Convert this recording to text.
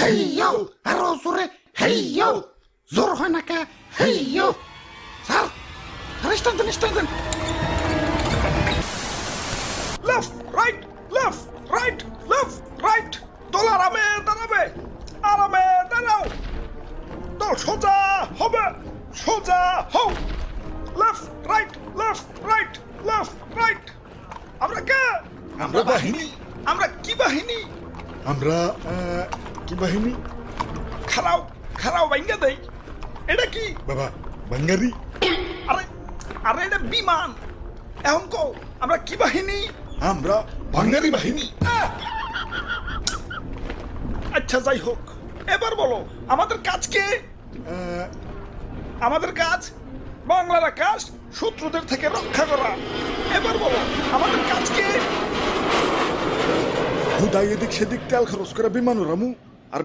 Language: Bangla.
হেইয়ো আরও জোরে হেইয়ো জোর হয় না কে হেইয়ো। স্যার স্টার্ট দেন স্টার্ট দেন। Left right left right left right দল আরামে দাঁড়াবে আরামে দাঁড়াও। দল সোজা হবে সোজা হও। Left right left right left right আমরা কে? আমরা বাহিনী। আমরা কি বাহিনী? আমরা কি বাহিনী? খারাও খারাও ভাঙ্গা দেই এটা কি? বাবা বাঙ্গারি। আরে আরে এটা বিমান। এখন কও আমরা কি বাহিনী? আমরা বাঙ্গারি বাহিনী। আচ্ছা যাই হোক এবার বলো আমাদের কাজ কে? আমাদের কাজ বাংলার আকাশ শত্রুদের থেকে রক্ষা করা। এবার বলো আমাদের কাজ কে হুদাই এদিক সেদিক তেল খরচ করে বিমান উড়ামু